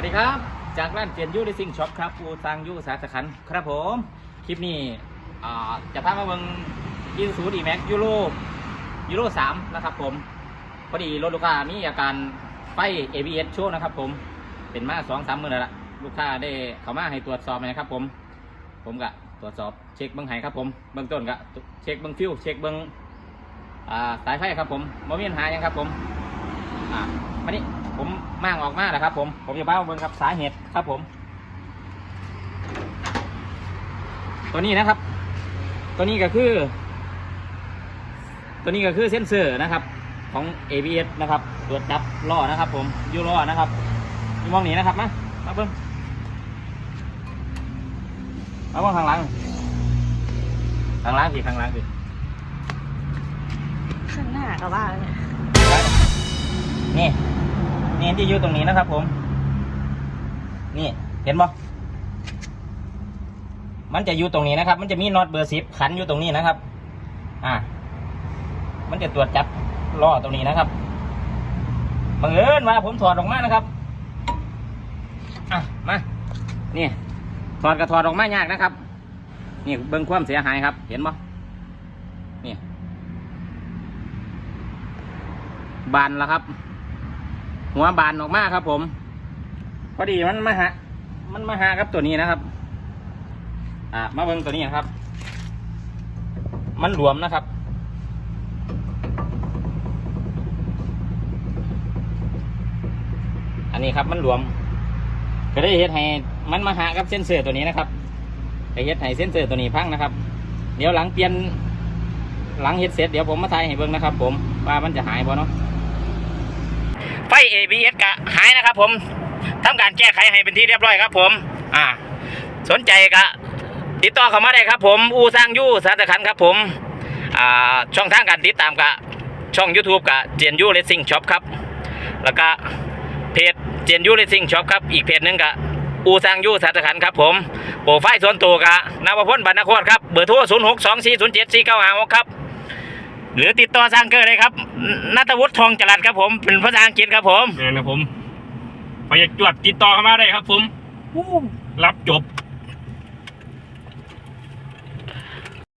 วัสดีครับ จากร้านเจียนยูดิซิงช็อปครับอูซังยูสาขาขันครับผม คลิปนี้จะพามาเบิ่งอีซูดีแม็กยูโรยูโรสามนะครับผม พอดีรถลูกค้ามีอาการไฟ ABS โชว์นะครับผม เป็นมาสองสามมื้อแล้วล่ะ ลูกค้าได้เข้ามาให้ตรวจสอบนะครับผม ผมก็ตรวจสอบเช็คเบื้งไห้ครับผมเบื้องต้นก็เช็คเบื้งฟิวเช็คเบื้องอ่าสายไฟครับผมไม่มีปัญหาหยังครับผม อ่ามานี่ผมมั่งออกมาแล้วครับ ผมผมจะบ้าเบิ่งครับสาเหตุครับผม ตัวนี้นะครับ ตัวนี้ก็คือ ตัวนี้ก็คือเส้นเซอร์นะครับ ของ ABS นะครับตรวจจับล้อนะครับ ผมยูล้อนะครับมองนี้นะครับมามาเบิ่งมาเบิ่งข้างหลังข้างหลังสิข้างหลังสิข้างหน้าก็ว่าเนี่ย นี่นี่ที่อยู่ตรงนี้นะครับ ผม นี่เห็นบ่มันจะอยู่ตรงนี้นะครับ มันจะมีน็อตเบอร์สิบขันอยู่ตรงนี้นะครับ อ่า มันจะตรวจจับล้อตรงนี้นะครับบังเอิญว่าผมถอดออกมานะครับ อะ มา นี่ ถอดกระถอดออกมายากนะครับ นี่เบิ้งความเสียหายครับ เห็นบ่นี่ บานแล้วครับ หัวบานออกมาครับ ผม พอดีมันมาหามันมาหาครับตัวนี้นะครับ อ่ามาเบิ้งตัวนี้นะครับ มันหลวมนะครับ อันนี้ครับมันหลวม ก็ได้เฮ็ดให้มันมาหากับเส้นเสือตัวนี้นะครับได้เฮ็ดให้เส้นเสือตัวนี้พังนะครับ เดี๋ยวหลังเปลี่ยนหลังเฮ็ดเสร็จเดี๋ยวผมมาถ่ายให้เบิ่งนะครับ ผมว่ามันจะหายบ่เนาะ ไฟ ABS กะหายนะครับ ผมทำการแก้ไขให้เป็นที่เรียบร้อยครับ ผม อ่า สนใจกะติดต่อเข้ามาได้ครับ ผมอูสร้างยูสาธขันครับ ผม อ่าช่องทางการติดตามกะช่อง YouTube กะเจียนยูเลสซิ่งช็อปครับ แล้วก็เพจเจียนยูเลสซิ่งช็อปครับอีกเพจหนึงกะอูสร้างยูสาธขันครับ ผมโปรไฟล์ส่วนตัวกะนวพลบรรณโคตรครับเบอร์โทร0 6 2 4 0 7 4 9 5 6ครับ หรือติดต่อสร้างเกอร์เลยครับนัทวุฒิทองจรัสครับผม เป็นภาษาอังกฤษครับผมนี่นนะผมไปอยากจวดติดต่อเข้ามาได้ครับผม รับจบ